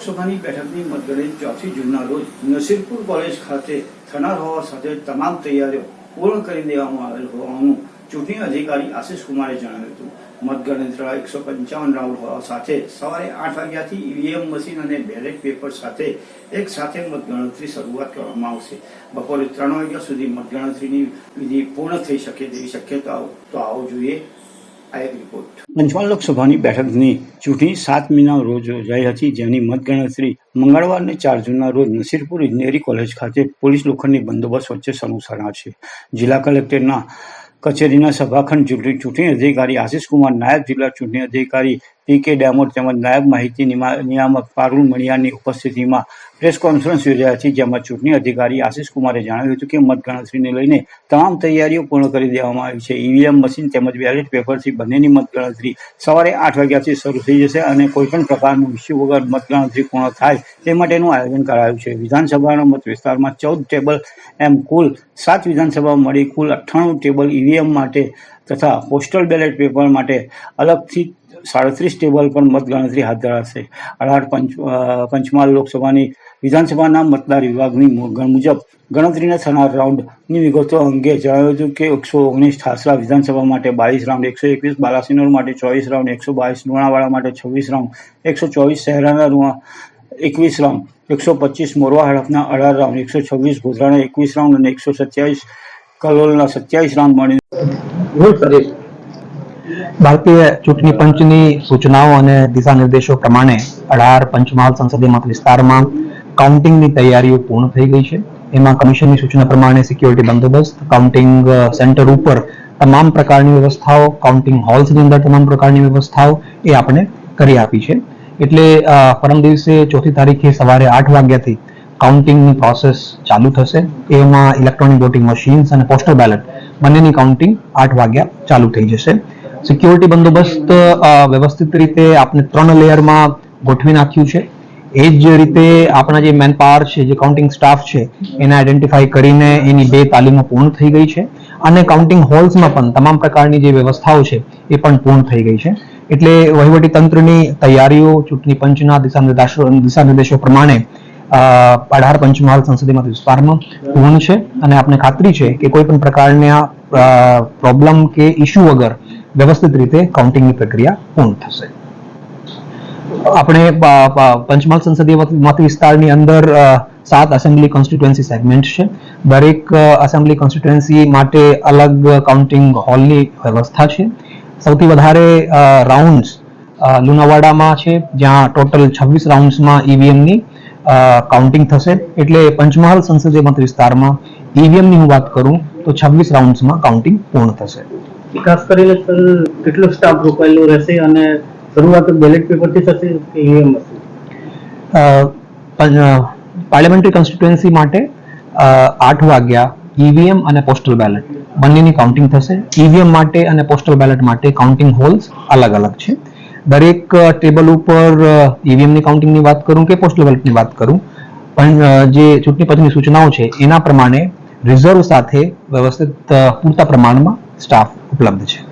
લોકસભાની બેઠકની મતગણતરી ચોથી જૂનના રોજ નસીરપુર કોલેજ ખાતે થનાર હોવા સાથે તમામ તૈયારીઓ પૂર્ણ કરી દેવામાં આવેલ હોવાનું ચૂંટણી અધિકારી આશિષ કુમારે જણાવ્યું હતું. મતગણતરીના એકસો પંચાવન રાઉન્ડ હોવા સાથે સવારે આઠ વાગ્યાથી ઈવીએમ મશીન અને બેલેટ પેપર સાથે એક સાથે મતગણતરી શરૂઆત કરવામાં આવશે. બપોરે ત્રણ વાગ્યા સુધી મતગણતરીની વિધિ પૂર્ણ થઈ શકે તેવી શક્યતાઓ તો આવો જોઈએ. પંચમહાલ લોકસભાની બેઠકની ચૂંટણી સાત મીના રોજ યોજાઈ હતી, જેની મતગણતરી મંગળવારને ચાર જૂનના રોજ નસીરપુર ઇજનેરી કોલેજ ખાતે પોલીસ લોખંડની બંદોબસ્ત વચ્ચે શરૂ છે જિલ્લા કલેક્ટરના કચેરીના સભાખંડ ચૂંટણી ચૂંટણી અધિકારી આશિષ કુમાર નાયબ જિલ્લા ચૂંટણી અધિકારી પી કે ડામોર તેમજ નાયબ માહિતી નિયામક પારૂલ મણિયારની ઉપસ્થિતિમાં પ્રેસ કોન્ફરન્સ યોજાઈ હતી, જેમાં ચૂંટણી અધિકારી આશિષ કુમારે જણાવ્યું હતું કે મતગણતરીને લઈને તમામ તૈયારીઓ પૂર્ણ કરી દેવામાં આવી છે. ઈવીએમ મશીન તેમજ બેલેટ પેપરથી બંનેની મતગણતરી સવારે આઠ વાગ્યાથી શરૂ થઈ જશે અને કોઈપણ પ્રકારનું ઇસ્યુ વગર મતગણતરી પૂર્ણ થાય તે માટેનું આયોજન કરાયું છે. વિધાનસભાના મત વિસ્તારમાં ચૌદ ટેબલ એમ કુલ સાત વિધાનસભા મળી કુલ અઠ્ઠાણું ટેબલ ઈવીએમ માટે તથા પોસ્ટલ બેલેટ પેપર માટે અલગથી સાડત્રીસ ટેબલ પર મતગણતરી હાથ ધરાશે. અઢાર પંચ પંચમહાલ લોકસભાની વિધાનસભાના મતદાર વિભાગની મુજબ ગણતરીના થનાર રાઉન્ડની વિગતો અંગે જણાવ્યું હતું કે એકસો ઓગણીસ ઠાસરા વિધાનસભા માટે બાવીસ રાઉન્ડ, એકસો એકવીસ બાલાસિનોર માટે ચોવીસ રાઉન્ડ, એકસો બાવીસ લુણાવાડા માટે છવ્વીસ રાઉન્ડ, એકસો ચોવીસ શહેરાના એકવીસ રાઉન્ડ, એકસો પચીસ મોરવા હડફના અઢાર રાઉન્ડ, એકસો છવ્વીસ ગોધરાના એકવીસ રાઉન્ડ અને એકસો સત્યાવીસ કલોલના સત્યાવીસ રાઉન્ડ મળી ભારતીય ચૂંટણી પંચની સૂચનાઓ અને દિશા નિર્દેશો પ્રમાણે અઢાર પંચમહાલ સંસદીય મત વિસ્તારમાં કાઉન્ટિંગની તૈયારીઓ પૂર્ણ થઈ ગઈ છે. એમાં કમિશનની સૂચના પ્રમાણે સિક્યોરિટી બંદોબસ્ત, કાઉન્ટિંગ સેન્ટર ઉપર તમામ પ્રકારની વ્યવસ્થાઓ, કાઉન્ટિંગ હોલ્સની અંદર તમામ પ્રકારની વ્યવસ્થાઓ એ આપણે કરી આપી છે. એટલે પરમ દિવસે ચોથી તારીખે સવારે આઠ વાગ્યાથી કાઉન્ટિંગની પ્રોસેસ ચાલુ થશે. એમાં ઇલેક્ટ્રોનિક વોટિંગ મશીન્સ અને પોસ્ટલ બેલેટ બંનેની કાઉન્ટિંગ આઠ વાગ્યા ચાલુ થઈ જશે. સિક્યોરિટી બંદોબસ્ત વ્યવસ્થિત રીતે આપણે ત્રણ લેયરમાં ગોઠવી નાખ્યું છે. એ જ રીતે આપણા જે મેન પાવર છે, જે કાઉન્ટિંગ સ્ટાફ છે, એને આઈડેન્ટિફાઈ કરીને એની બે તાલીમો પૂર્ણ થઈ ગઈ છે. અને કાઉન્ટિંગ હોલ્સમાં પણ તમામ પ્રકારની જે વ્યવસ્થાઓ છે, એ પણ પૂર્ણ થઈ ગઈ છે. એટલે વહીવટી તંત્રની તૈયારીઓ, ચૂંટણી પંચના દિશા નિર્દેશો દિશા નિર્દેશો પ્રમાણે અઢાર પંચમહાલ સંસદીય વિસ્તારમાં પૂર્ણ છે. અને આપને ખાતરી છે કે કોઈ પણ પ્રકારના પ્રોબ્લેમ કે ઇસ્યુ વગર વ્યવસ્થિત રીતે કાઉન્ટિંગની પ્રક્રિયા પૂર્ણ થશે. આપણે પંચમહાલ સંસદીય મત- વિસ્તારની અંદર સાત એસેમ્બલી કોન્સ્ટિટ્યુએન્સી સેગમેન્ટ છે. દરેક એસેમ્બલી કોન્સ્ટિટ્યુએન્સી માટે અલગ કાઉન્ટિંગ હોલની વ્યવસ્થા છે. સૌથી વધારે રાઉન્ડ્સ લુણાવાડામાં છે, જ્યાં ટોટલ છવ્વીસ રાઉન્ડ્સમાં ઈવીએમની કાઉન્ટિંગ થશે. એટલે પંચમહાલ સંસદીય મત વિસ્તારમાં ઈવીએમની હું વાત કરું, તો છવ્વીસ રાઉન્ડ્સમાં કાઉન્ટિંગ પૂર્ણ થશે. ખાસ કરીને કેટલો સ્ટાફ રોકાયેલો રહેશે અને શરૂઆત બેલેટ પેપરથી થશે કે ઈવીએમ હશે પાર્લામેન્ટરી કોન્સ્ટિટ્યુએન્સી માટે આઠ વાગ્યા ઈવીએમ અને પોસ્ટલ બેલેટ બંનેની કાઉન્ટિંગ થશે. ઈવીએમ માટે અને પોસ્ટલ બેલેટ માટે કાઉન્ટિંગ હોલ્સ અલગ અલગ છે. દરેક ટેબલ ઉપર ઈવીએમની કાઉન્ટિંગની વાત કરું કે પોસ્ટલ બેલેટની વાત કરું? પણ જે ચૂંટણી પંચની સૂચનાઓ છે, એના પ્રમાણે રિઝર્વ સાથે વ્યવસ્થિત પૂરતા પ્રમાણમાં સ્ટાફ ઉપલબ્ધ છે.